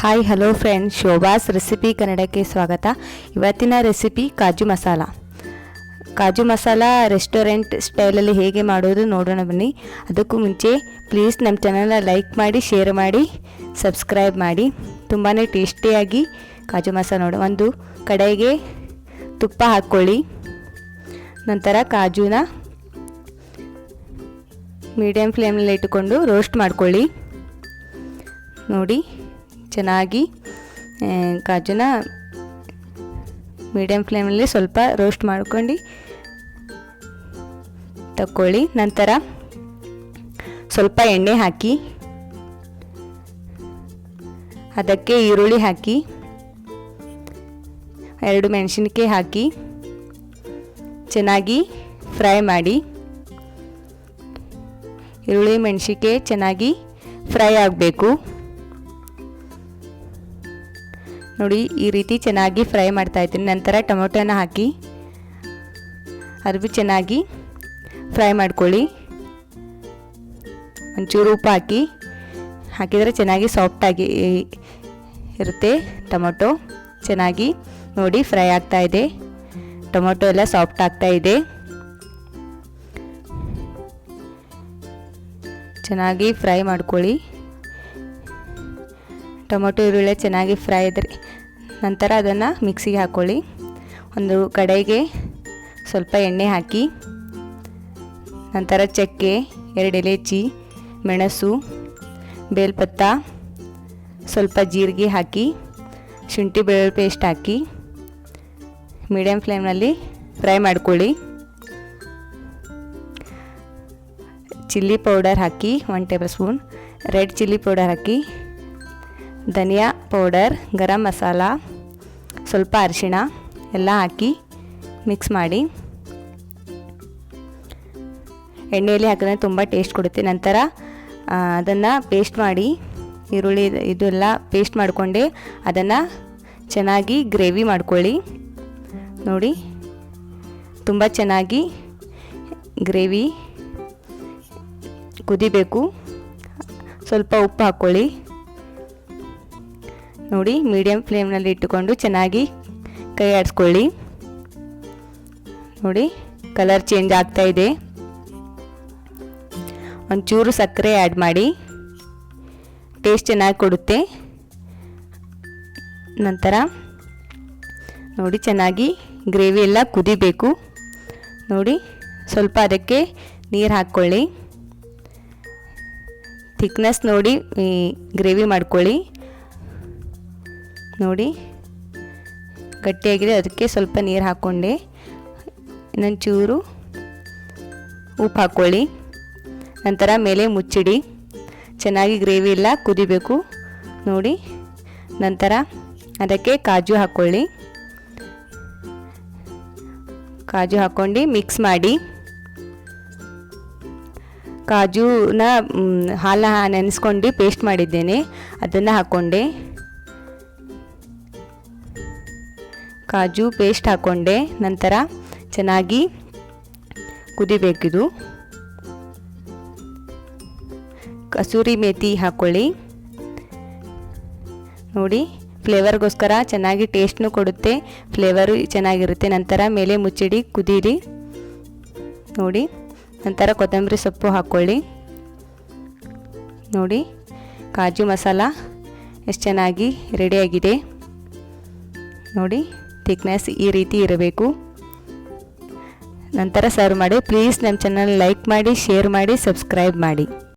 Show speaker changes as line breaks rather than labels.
Hi hello friends Shobha's recipe ಕನ್ನಡಕ್ಕೆ ಸ್ವಾಗತ ಇವತ್ತಿನ ರೆಸಿಪಿ ಕಾಜು ಮಸಾಲ ಕಾಜು ಮಸಾಲ ರೆಸ್ಟೋರೆಂಟ್ ಸ್ಟೈಲಲ್ಲಿ ಹೇಗೆ ಮಾಡೋದು ನೋಡೋಣ ಬನ್ನಿ ಅದಕ್ಕೂ ಮುಂಚೆ ಪ್ಲೀಸ್ ನಮ್ಮ ಚಾನಲ್ನ ಲೈಕ್ ಮಾಡಿ ಶೇರ್ ಮಾಡಿ ಸಬ್ಸ್ಕ್ರೈಬ್ ಮಾಡಿ ತುಂಬಾ ಟೇಸ್ಟಿಯಾಗಿ ಕಾಜು ಮಸಾಲ ನೋಡು ಒಂದು ಕಡೆಗೆ ತುಪ್ಪ ಹಾಕ್ಕೊಳ್ಳಿ ನಂತರ ಕಾಜುನ ಮೀಡಿಯಮ್ ಫ್ಲೇಮ್ನಲ್ಲಿ ಇಟ್ಟುಕೊಂಡು ರೋಸ್ಟ್ ಮಾಡ್ಕೊಳ್ಳಿ ನೋಡಿ ಚೆನ್ನಾಗಿ ಕಾಜುನ ಮೀಡಿಯಮ್ ಫ್ಲೇಮಲ್ಲಿ ಸ್ವಲ್ಪ ರೋಸ್ಟ್ ಮಾಡ್ಕೊಂಡು ತಕ್ಕೊಳ್ಳಿ. ನಂತರ ಸ್ವಲ್ಪ ಎಣ್ಣೆ ಹಾಕಿ, ಅದಕ್ಕೆ ಈರುಳ್ಳಿ ಹಾಕಿ, ಎರಡು ಮೆಣಸಿನ್ಕಾಯಿ ಹಾಕಿ, ಚೆನ್ನಾಗಿ ಫ್ರೈ ಮಾಡಿ. ಈರುಳ್ಳಿ, ಮೆಣಸಿನ್ಕಾಯಿ ಚೆನ್ನಾಗಿ ಫ್ರೈ ಆಗಬೇಕು. ನೋಡಿ, ಈ ರೀತಿ ಚೆನ್ನಾಗಿ ಫ್ರೈ ಮಾಡ್ತಾ ಇದ್ದೀನಿ. ನಂತರ ಟೊಮೊಟೊನ ಹಾಕಿ ಅರ್ಬಿ ಚೆನ್ನಾಗಿ ಫ್ರೈ ಮಾಡ್ಕೊಳ್ಳಿ. ಒಂಚೂರು ಉಪ್ಪು ಹಾಕಿ, ಹಾಕಿದರೆ ಚೆನ್ನಾಗಿ ಸಾಫ್ಟಾಗಿ ಇರುತ್ತೆ ಟೊಮೊಟೊ. ಚೆನ್ನಾಗಿ ನೋಡಿ ಫ್ರೈ ಆಗ್ತಾ ಇದೆ. ಟೊಮೊಟೊ ಎಲ್ಲ ಸಾಫ್ಟ್ ಆಗ್ತಾ ಇದೆ. ಚೆನ್ನಾಗಿ ಫ್ರೈ ಮಾಡ್ಕೊಳ್ಳಿ. ಟೊಮೊಟೊ ಈರುಳ್ಳಿ ಚೆನ್ನಾಗಿ ಫ್ರೈ ಇದ್ರೆ ನಂತರ ಅದನ್ನು ಮಿಕ್ಸಿಗೆ ಹಾಕ್ಕೊಳ್ಳಿ. ಒಂದು ಕಡೆಗೆ ಸ್ವಲ್ಪ ಎಣ್ಣೆ ಹಾಕಿ, ನಂತರ ಚಕ್ಕೆ, ಎರಡು ಎಲೆಚಿ ಮೆಣಸು, ಬೇಲ್ಪತ್ತ, ಸ್ವಲ್ಪ ಜೀರಿಗೆ ಹಾಕಿ, ಶುಂಠಿ ಬೆಳ್ಳುಳ್ಳಿ ಪೇಸ್ಟ್ ಹಾಕಿ ಮೀಡಿಯಮ್ ಫ್ಲೇಮ್ನಲ್ಲಿ ಫ್ರೈ ಮಾಡ್ಕೊಳ್ಳಿ. ಚಿಲ್ಲಿ ಪೌಡರ್ ಹಾಕಿ, one tablespoon, red chilli powder ಹಾಕಿ, ಧನಿಯಾ ಪೌಡರ್, ಗರಂ ಮಸಾಲ ಸ್ವಲ್ಪ ಅರಿಶಿಣ ಎಲ್ಲ ಹಾಕಿ ಮಿಕ್ಸ್ ಮಾಡಿ. ಎಣ್ಣೆಯಲ್ಲಿ ಹಾಕಿದ್ರೆ ತುಂಬ ಟೇಸ್ಟ್ ಕೊಡುತ್ತೆ. ನಂತರ ಅದನ್ನು ಪೇಸ್ಟ್ ಮಾಡಿ, ಈರುಳ್ಳಿ ಇದೆಲ್ಲ ಪೇಸ್ಟ್ ಮಾಡಿಕೊಂಡೆ, ಅದನ್ನು ಚೆನ್ನಾಗಿ ಗ್ರೇವಿ ಮಾಡ್ಕೊಳ್ಳಿ. ನೋಡಿ, ತುಂಬ ಚೆನ್ನಾಗಿ ಗ್ರೇವಿ ಕುದಿಬೇಕು. ಸ್ವಲ್ಪ ಉಪ್ಪು ಹಾಕ್ಕೊಳ್ಳಿ ನೋಡಿ ಮೀಡಿಯಮ್ ಫ್ಲೇಮ್ನಲ್ಲಿ ಇಟ್ಟುಕೊಂಡು ಚೆನ್ನಾಗಿ ಕೈ ಆಡಿಸ್ಕೊಳ್ಳಿ. ನೋಡಿ ಕಲರ್ ಚೇಂಜ್ ಆಗ್ತಾ ಇದೆ. ಒಂಚೂರು ಸಕ್ಕರೆ ಆ್ಯಡ್ ಮಾಡಿ. ಟೇಸ್ಟ್ ಚೆನ್ನಾಗಿ ಕೊಡುತ್ತೆ. ನಂತರ ನೋಡಿ ಚೆನ್ನಾಗಿ ಗ್ರೇವಿ ಎಲ್ಲ ಕುದಿಬೇಕು. ನೋಡಿ ಸ್ವಲ್ಪ ಅದಕ್ಕೆ ನೀರು ಹಾಕ್ಕೊಳ್ಳಿ. ಥಿಕ್ನೆಸ್ ನೋಡಿ ಗ್ರೇವಿ ಮಾಡ್ಕೊಳ್ಳಿ. ನೋಡಿ. ಗಟ್ಟಿಯಾಗಿದೆ. ಅದಕ್ಕೆ ಸ್ವಲ್ಪ ನೀರು ಹಾಕ್ಕೊಂಡೆ ಇನ್ನೊಂದು ಚೂರು ಉಪ್ಪು ಹಾಕ್ಕೊಳ್ಳಿ ನಂತರ ಮೇಲೆ ಮುಚ್ಚಿಡಿ. ಚೆನ್ನಾಗಿ ಗ್ರೇವಿ ಎಲ್ಲ ಕುದಿಬೇಕು. ನೋಡಿ. ನಂತರ ಅದಕ್ಕೆ ಕಾಜು ಹಾಕ್ಕೊಳ್ಳಿ ಕಾಜು ಹಾಕ್ಕೊಂಡು ಮಿಕ್ಸ್ ಮಾಡಿ. ಕಾಜುನ ಹಾಲನ್ನ ನೆನೆಸ್ಕೊಂಡು ಪೇಸ್ಟ್ ಮಾಡಿದ್ದೇನೆ. ಅದನ್ನು ಹಾಕ್ಕೊಂಡೆ ಕಾಜು ಪೇಸ್ಟ್ ಹಾಕ್ಕೊಂಡೆ ನಂತರ ಚೆನ್ನಾಗಿ ಕುದಿಬೇಕಿದು. ಕಸೂರಿ ಮೇಥಿ ಹಾಕ್ಕೊಳ್ಳಿ ನೋಡಿ, ಫ್ಲೇವರ್ಗೋಸ್ಕರ ಚೆನ್ನಾಗಿ ಟೇಸ್ಟ್ನು ಕೊಡುತ್ತೆ, ಫ್ಲೇವರು ಚೆನ್ನಾಗಿರುತ್ತೆ. ನಂತರ ಮೇಲೆ ಮುಚ್ಚಿಡಿ ಕುದೀರಿ ನೋಡಿ, ನಂತರ ಕೊತ್ತಂಬರಿ ಸೊಪ್ಪು ಹಾಕ್ಕೊಳ್ಳಿ ನೋಡಿ, ಕಾಜು ಮಸಾಲ ಎಷ್ಟು ಚೆನ್ನಾಗಿ ರೆಡಿಯಾಗಿದೆ ನೋಡಿ ಥಿಕ್ನೆಸ್ ಈ ರೀತಿ ಇರಬೇಕು. ನಂತರ ಸರ್ವ್ ಮಾಡಿ ಪ್ಲೀಸ್ ನಮ್ಮ ಚಾನಲ್ ಲೈಕ್ ಮಾಡಿ ಶೇರ್ ಮಾಡಿ ಸಬ್ಸ್ಕ್ರೈಬ್ ಮಾಡಿ.